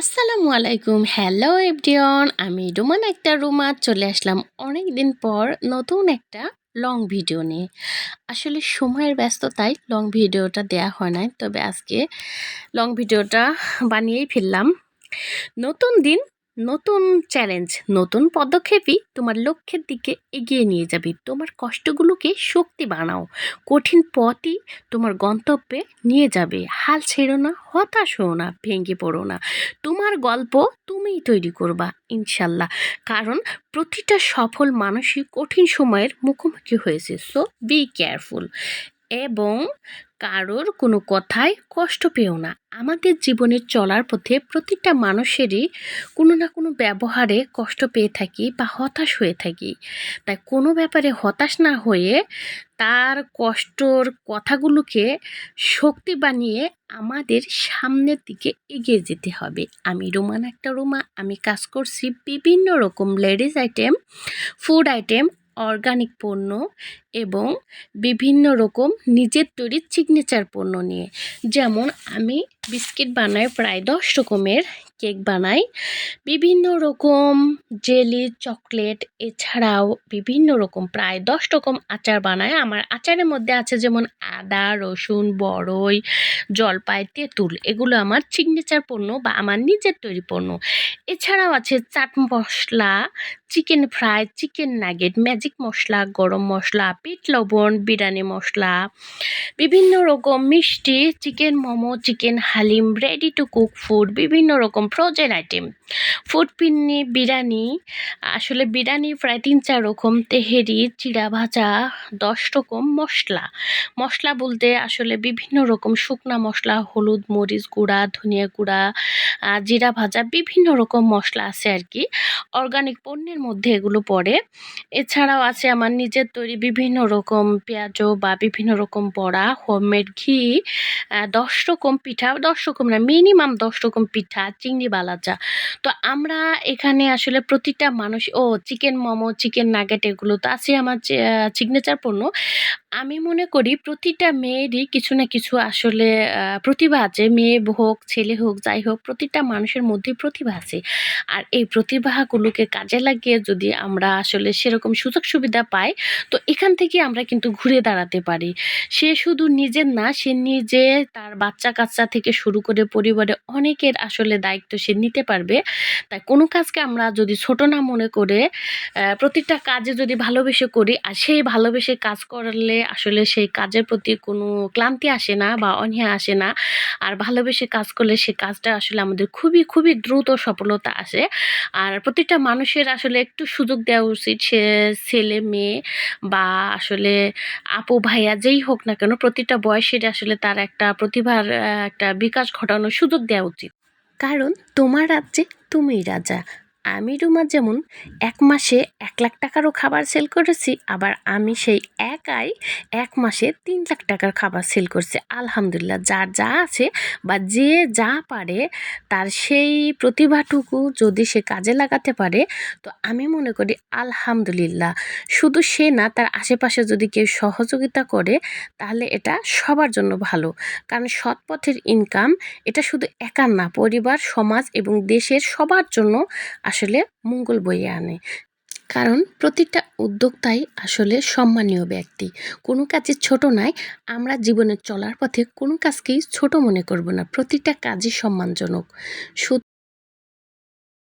আসসালামু আলাইকুম। Hello everyone আমি রুমান একটা রুমা। চলে আসলাম অনেক দিন পর নতুন একটা লং ভিডিও নিয়ে। আসলে সময়ের ব্যস্ততায় লং ভিডিওটা দেয়া হয় নাই, তবে আজকে লং ভিডিওটা বানিয়েই ফেললাম। নতুন দিন নতুন চ্যালেঞ্জ নতুন পদক্ষেপই তোমার লক্ষ্যের দিকে এগিয়ে নিয়ে যাবে। তোমার কষ্টগুলোকে শক্তি বানাও। কঠিন পথই তোমার গন্তব্যে নিয়ে যাবে। হাল ছেড়ো না, হতাশ হও না, ভেঙে পড়ো না। তোমার গল্প তুমিই তৈরি করবা, ইনশাল্লাহ। কারণ প্রতিটা সফল মানুষই কঠিন সময়ের মুখোমুখি হয়েছে সো বি কেয়ারফুল এবং কারোর কোনো কথায় কষ্ট পেও না। আমাদের জীবনে চলার পথে প্রতিটা মানুষেরই কোনো না কোনো ব্যবহারে কষ্ট পেয়ে থাকি বা হতাশ হয়ে থাকি। তাই কোনো ব্যাপারে হতাশ না হয়ে তার কষ্টর কথাগুলোকে শক্তি বানিয়ে আমাদের সামনের দিকে এগিয়ে যেতে হবে। আমি রোমান, একটা রোমা। আমি কাজ করছি বিভিন্ন রকম ladies item, food item organic পণ্য এবং বিভিন্ন রকম নিজের তৈরি সিগনেচার পণ্য নিয়ে। যেমন আমি বিস্কিট বানাই, প্রায় দশ রকমের কেক বানাই। বিভিন্ন রকম জেলি, চকলেট, এছাড়াও বিভিন্ন রকম, প্রায় দশ রকম আচার বানাই। আমার আচারের মধ্যে আছে যেমন আদা, রসুন বড়ই জলপাই, তেঁতুল, এগুলো আমার সিগনেচার পণ্য বা আমার নিজের তৈরি পণ্য। এছাড়াও আছে chaat masala chicken fry chicken nugget magic masala, garam masala পিট লবণ, বিরিয়ানি মশলা, বিভিন্ন রকম মিষ্টি chicken momo chicken haleem ready to cook food বিভিন্ন রকম frozen item food pinni, biryani, আসলে বিরিয়ানি প্রায় তিন চার রকম, তেহেরি, চিড়া ভাজা, দশ রকম মশলা। মশলা বলতে আসলে বিভিন্ন রকম শুকনা মশলা, হলুদ, মরিচ গুঁড়া, ধনিয়া গুঁড়া জিরা ভাজা, বিভিন্ন রকম মশলা আছে আর কি। অর্গানিক পণ্যের মধ্যে এগুলো পড়ে। এছাড়াও আছে আমার নিজের তৈরি বিভিন্ন রকম পেঁয়াজ বা বিভিন্ন রকম বড়া, হোমমেড ঘি দশ রকম পিঠা, দশ রকম না, মিনিমাম দশ রকম পিঠা, চিংড়ি বালাচা তো আমরা এখানে আসলে প্রতিটা মানুষ, ও, চিকেন মোমো, চিকেন নাগেট এগুলো তো আছে আমার সিগনেচার পণ্য। আমি মনে করি প্রতিটা মেয়েরই কিছু না কিছু আসলে প্রতিভা আছে। মেয়ে হোক, ছেলে হোক, যাই হোক, প্রতিটা মানুষের মধ্যে প্রতিভা আছে। আর এই প্রতিভাগুলোকে কাজে লাগিয়ে যদি আমরা আসলে সেরকম সুযোগ সুবিধা পাই, তো এখান থেকে আমরা কিন্তু ঘুরে দাঁড়াতে পারি। সে শুধু নিজের না, সে নিজে তার বাচ্চা কাচ্চা থেকে শুরু করে পরিবারে অনেকের আসলে দায়িত্ব সে নিতে পারবে। তাই কোনো কাজকে আমরা যদি ছোট না মনে করে প্রতিটা কাজে যদি ভালোবেসে করি, আর সেই ভালোবেসে কাজ করলে আসলে সেই কাজের প্রতি কোনো ক্লান্তি আসে না বা অনীহা আসে না। আর ভালোবেসে কাজ করলে সে কাজটা আসলে আমাদের খুবই খুবই দ্রুত সফলতা আসে। আর প্রতিটা মানুষের আসলে একটু সুযোগ দেওয়া উচিত। সে ছেলে, মেয়ে বা আসলে আপু, ভাইয়া যেই হোক না কেন প্রতিটা বয়সের আসলে তার একটা প্রতিভার একটা বিকাশ ঘটানোর সুযোগ দেওয়া উচিত। কারণ তোমার রাজ্যে তুমি রাজা। আমি রুমা যেমন এক মাসে এক লাখ টাকারও খাবার সেল করেছি, আবার আমি সেই একাই এক মাসে তিন লাখ টাকার খাবার সেল করছি। আলহামদুলিল্লাহ, যার যা আছে বা যে যা পারে তার সেই প্রতিভাটুকু যদি সে কাজে লাগাতে পারে, তো আমি মনে করি আলহামদুলিল্লাহ। শুধু সে না, তার আশেপাশে যদি কেউ সহযোগিতা করে, তাহলে এটা সবার জন্য ভালো। কারণ সৎ পথের ইনকাম এটা শুধু একার না, পরিবার, সমাজ এবং দেশের সবার জন্য আসলে মঙ্গল বইয়ে আনে। কারণ প্রতিটা উদ্যোক্তাই আসলে সম্মানীয় ব্যক্তি। কোনো কাজে ছোট নয়, আমরা জীবনে চলার পথে কোনো কাজকেই ছোট মনে করব না। প্রতিটা কাজই সম্মানজনক।